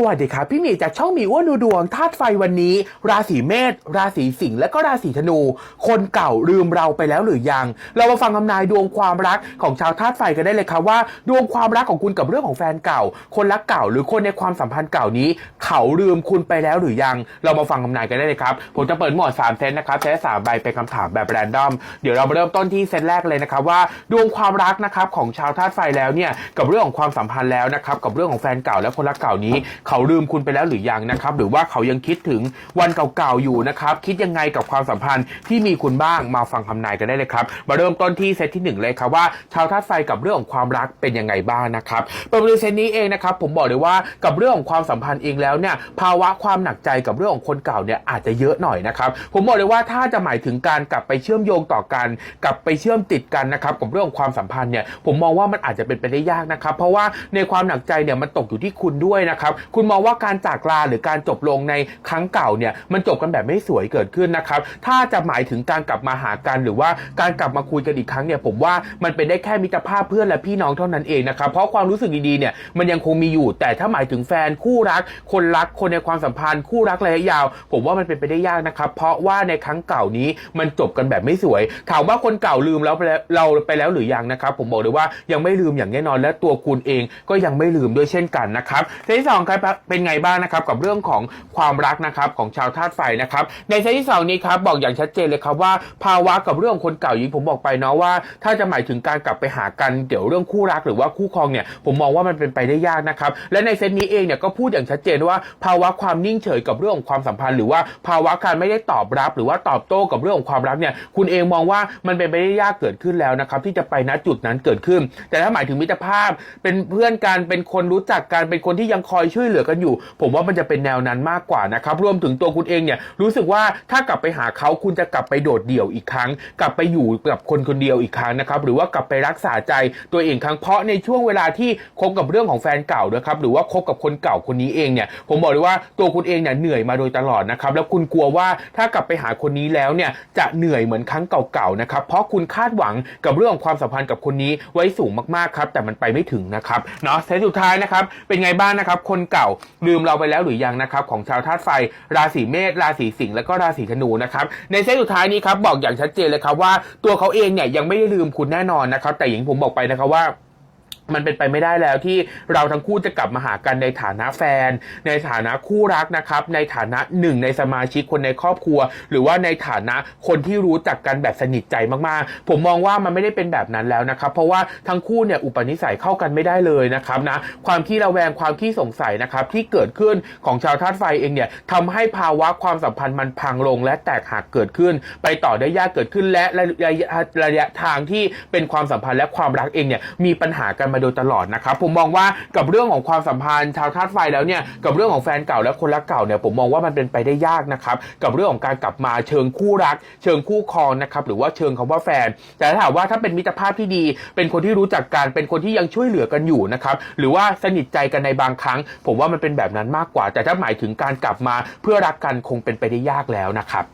สวัสดีครับพี่หมีจากช่องหมีอ้วนดูดวงธาตุไฟวันนี้ ราศีเมษราศีสิงห์และก็ราศีธนู คนเก่าลืมเราไปแล้วหรือยัง เรามาฟังคำนายดวงความรักของชาวธาตุไฟกันได้เลยครับว่า ดวงความรักของคุณกับเรื่องของแฟนเก่า คนรักเก่าหรือคนในความสัมพันธ์เก่านี้ เขาลืมคุณไปแล้วหรือยัง เรามาฟังคำนายกันได้เลยครับผมจะเปิดหมวดสามเซตนะครับใช้สามใบเป็นคำถามแบบแรนดอมเดี๋ยวเรามาเริ่มต้นที่เซตแรกเลยนะครับว่า ดวงความรักนะครับของชาวธาตุไฟแล้วเนี่ยกับเรื่องของความสัมพันธ์แล้วนะครับกับเรื่องของแฟนเก่าและคนรักเก่านี้เขาลืมคุณไปแล้วหรือยังนะครับ หรือว่าเขายังคิดถึงวันเก่าๆอยู่นะครับ คิดยังไงกับความสัมพันธ์ที่มีคุณบ้างมาฟังคำนายกันได้เลยครับ มาเริ่มต้นที่เซตที่หนึ่งเลยครับว่า ชาวธาตุไฟกับเรื่องของความรักเป็นยังไงบ้างนะครับประเด็นเซตนี้เองนะครับผมบอกเลยว่ากับเรื่องของความสัมพันธ์เองแล้วเนี่ยภาวะความหนักใจกับเรื่องของคนเก่าเนี่ยอาจจะเยอะหน่อยนะครับผมบอกเลยว่าถ้าจะหมายถึงการกลับไปเชื่อมโยงต่อกันกลับไปเชื่อมติดกันนะครับกับเรื่องของความสัมพันธ์เนี่ยผมมองว่ามันอาจจะเป็นไปได้ยากนะครับ เพราะว่าในความหนักใจเนี่ยมันตกอยู่ที่คุณด้วยนะครับคุณมองว่าการจากลาหรือการจบลงในครั้งเก่าเนี่ยมันจบกันแบบไม่สวยเกิดขึ้นนะครับ ถ้าจะหมายถึงการกลับมาหากัน หรือว่าการกลับมาคุยกันอีกครั้งเนี่ยผมว่ามันเป็นได้แค่มิตรภาพเพื่อนและพี่น้องเท่านั้นเองนะครับเพราะความรู้สึกดีๆเนี่ยมันยังคงมีอยู่ แต่ถ้าหมายถึงแฟนคู่รัก คนรักคนในความสัมพันธ์ คู่รักระยะยาว ผมว่ามันเป็นไปได้ยากนะครับ เพราะว่าในครั้งเก่านี้มันจบกันแบบไม่สวยถามว่าคนเก่าลืมแล้วไปเราไปแล้วหรือยังนะครับ ผมบอกเลยว่ายังไม่ลืมอย่างแน่นอนและตัวคุณเองก็ยังไม่ลืมด้วยเช่นกันนะครับเซตที่สองครับเป็นไงบ้างนะครับกับเรื่องของความรักนะครับของชาวธาตุไฟนะครับในเซตที่สองนี้ครับบอกอย่างชัดเจนเลยครับว่าภาวะกับเรื่องคนเก่าอย่างผมบอกไปเนาะว่า ถ้าจะหมายถึงการกลับไปหากันเดี๋ยวเรื่องคู่รักหรือว่าคู่ครองเนี่ยผมมองว่ามันเป็นไปได้ยากนะครับและในเซตนี้เองเนี่ยก็พูดอย่างชัดเจนว่า ภาวะความนิ่งเฉยกับเรื่องของความสัมพันธ์ หรือว่าภาวะการไม่ได้ตอบรับ หรือว่าตอบโต้กับเรื่องของความรักเนี่ยคุณเองมองว่ามันเป็นไปได้ยากเกิดขึ้นแล้วนะครับที่จะไปณจุดนั้นเกิดขึ้น แต่ถ้าหมายถึงมิตรภาพเป็นเพื่อนกันเป็นคนรู้จักกันเป็นคนที่ยังคอยช่วยเหลือกันอยู่ ผมว่ามันจะเป็นแนวนั้นมากกว่านะครับรวมถึงตัวคุณเองเนี่ยรู้สึกว่าถ้ากลับไปหาเขาคุณจะกลับไปโดดเดี่ยวอีกครั้ง กลับไปอยู่กับคนคนเดียวอีกครั้งนะครับหรือว่ากลับไปรักษาใจตัวเองครั้งเพราะในช่วงเวลาที่คบกับเรื่องของแฟนเก่านะครับหรือว่าคบกับคนเก่าคนนี้เองเนี่ยผมบอกเลยว่าตัวคุณเองเนี่ยเหนื่อยมาโดยตลอดนะครับแล้วคุณกลัวว่าถ้ากลับไปหาคนนี้แล้วเนี่ยจะเหนื่อยเหมือนครั้งเก่าๆนะครับเพราะคุณคาดหวังกับเรื่องของความสัมพันธ์กับคนนี้ไว้สูงมากๆครับแต่มันไปไม่ถึงนะครับเนาะเซตสุดท้ายนะครับเป็นไงบ้างนะครับคนเก่าลืมเราไปแล้วหรือยังนะครับของชาวธาตุไฟ ราศีเมษราศีสิงห์และก็ราศีธนูนะครับในเซตสุดท้ายนี้ครับบอกอย่างชัดเจนเลยครับว่าตัวเขาเองเนี่ยยังไม่ได้ลืมคุณแน่นอนนะครับแต่อย่างผมบอกไปนะครับว่า มันเป็นไปไม่ได้แล้วที่เราทั้งคู่จะกลับมาหากันในฐานะแฟน ในฐานะคู่รักนะครับ ในฐานะหนึ่งในสมาชิกคนในครอบครัว หรือว่าในฐานะคนที่รู้จักกันแบบสนิทใจมากๆ ผมมองว่ามันไม่ได้เป็นแบบนั้นแล้วนะครับ เพราะว่าทั้งคู่เนี่ยอุปนิสัยเข้ากันไม่ได้เลยนะครับนะความขี้ระแวงความขี้สงสัยนะครับที่เกิดขึ้นของชาวธาตุไฟเองเนี่ยทำให้ภาวะความสัมพันธ์มันพังลงและแตกหักเกิดขึ้น ไปต่อได้ยากเกิดขึ้นและระยะระยะทางที่เป็นความสัมพันธ์และความรักเองเนี่ยมีปัญหากันมาโดยตลอดนะครับผมมองว่ากับเรื่องของความสัมพันธ์ชาวธาตุไฟแล้วเนี่ยกับเรื่องของแฟนเก่าและคนรักเก่าเนี่ยผมมองว่ามันเป็นไปได้ยากนะครับกับเรื่องของการกลับมาเชิงคู่รัก เชิงคู่ครองนะครับหรือว่าเชิงคำว่าแฟน แต่ถ้าถามว่าถ้าเป็นมิตรภาพที่ดี เป็นคนที่รู้จักกันเป็นคนที่ยังช่วยเหลือกันอยู่นะครับหรือว่าสนิทใจกันในบางครั้ง ผมว่ามันเป็นแบบนั้นมากกว่า แต่ถ้าหมายถึงการกลับมาเพื่อรักกันคงเป็นไปได้ยากแล้วนะครับ